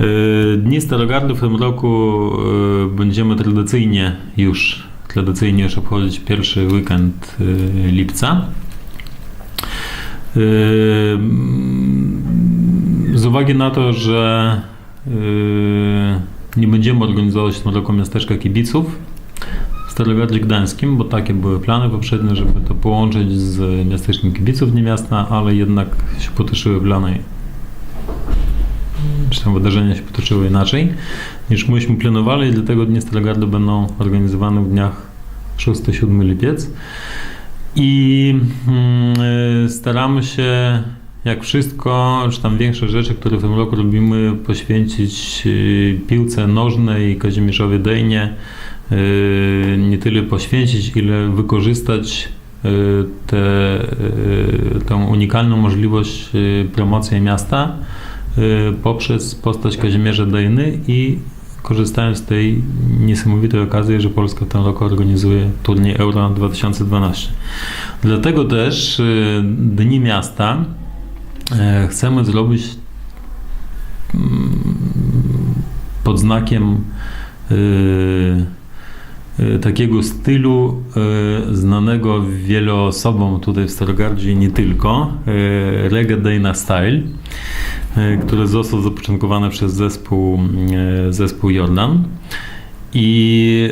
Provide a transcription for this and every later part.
E, Dni Starogardu w tym roku e, będziemy tradycyjnie już, tradycyjnie już obchodzić pierwszy weekend e, lipca. E, Z uwagi na to, że nie będziemy organizować w tym roku miasteczka kibiców w Starogardzie Gdańskim, bo takie były plany poprzednie, żeby to połączyć z miasteczkiem kibiców nie miasta, ale jednak się potoczyły plany czy tam wydarzenia się potoczyły inaczej niż myśmy planowali dlatego Dni Starogardu będą organizowane w dniach 6-7 lipiec i mm, y, staramy się jak wszystko, czy tam większe rzeczy, które w tym roku robimy, poświęcić y, piłce nożnej Kazimierzowi Dejnie. Y, Nie tyle poświęcić, ile wykorzystać tę unikalną możliwość promocji miasta poprzez postać Kazimierza Dejny i korzystając z tej niesamowitej okazji, że Polska w tym roku organizuje turniej Euro 2012. Dlatego też y, Dni Miasta e, chcemy zrobić mm, pod znakiem y, y, takiego stylu y, znanego wielu osobom tutaj w Starogardzie i nie tylko, y, Reggae Dana Style, który został zapoczątkowany przez zespół, zespół Jordan. I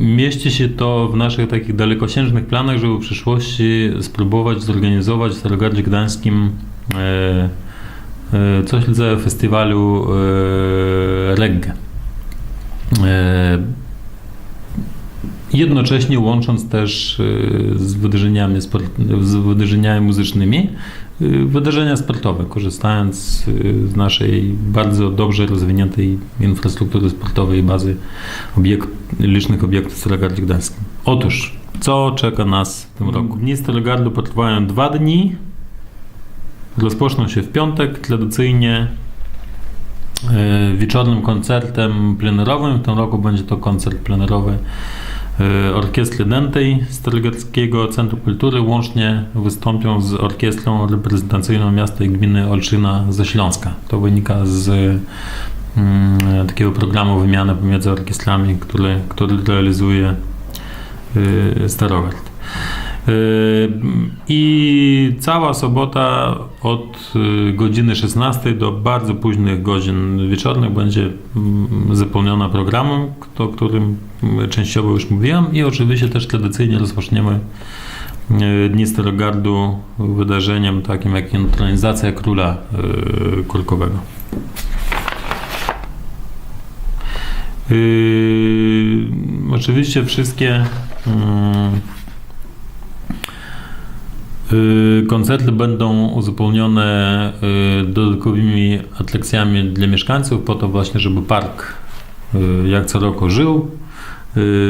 mieści się to w naszych takich dalekosiężnych planach, żeby w przyszłości spróbować zorganizować w Starogardzie Gdańskim coś w rodzaju festiwalu reggae. Jednocześnie łącząc też y, z wydarzeniami, z wydarzeniami muzycznymi y, wydarzenia sportowe, korzystając y, z naszej bardzo dobrze rozwiniętej infrastruktury sportowej i bazy obiekt, licznych obiektów w Starogardzie Gdańskim. Otóż, co czeka nas w tym roku? Dni Starogardu potrwają dwa dni. Rozpoczną się w piątek, tradycyjnie e, wieczornym koncertem plenerowym. W tym roku będzie to koncert plenerowy Orkiestry Dętej Starogardzkiego Centrum Kultury. Łącznie wystąpią z orkiestrą reprezentacyjną miasta i gminy Olszyna ze Śląska. To wynika z mm, takiego programu wymiany pomiędzy orkiestrami, który, który realizuje y, Starogard. Y, I cała sobota od y, godziny 16 do bardzo późnych godzin wieczornych będzie mm, zapełniona programem, o którym częściowo już mówiłem i oczywiście też tradycyjnie rozpoczniemy y, Dni Starogardu wydarzeniem takim jak intronizacja króla kurkowego. Oczywiście wszystkie mm, koncerty będą uzupełnione yy, dodatkowymi atrakcjami dla mieszkańców po to właśnie, żeby park yy, jak co roku żył.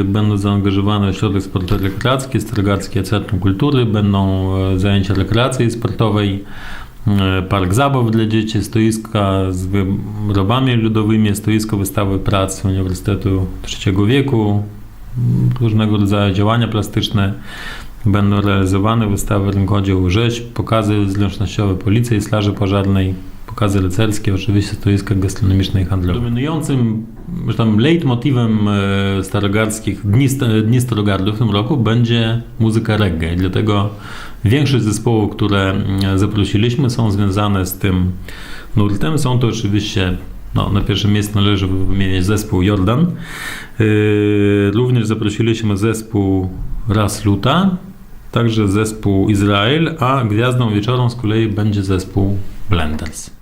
Będą zaangażowane ośrodek sportowy rekreacki, Starogardzkie Centrum Kultury, będą e, zajęcia rekreacji sportowej, park zabaw dla dzieci, stoiska z wyrobami ludowymi, stoisko wystawy prac Uniwersytetu III wieku, różnego rodzaju działania plastyczne będą realizowane, wystawy rękodzieł rzeźb, pokazy zręcznościowe policji straży pożarnej, pokazy rycerskie, oczywiście stoiska gastronomiczne i handlowe. Dominującym, że tam leitmotywem e, starogardzkich dni, dni Starogardu w tym roku będzie muzyka reggae, dlatego większość zespołów, które zaprosiliśmy są związane z tym nurtem. Są to oczywiście no, na pierwszym miejscu należy wymienić zespół Jordan. Yy, również zaprosiliśmy zespół Ras Luta, także zespół Izrael, a gwiazdą wieczoru z kolei będzie zespół Blenders.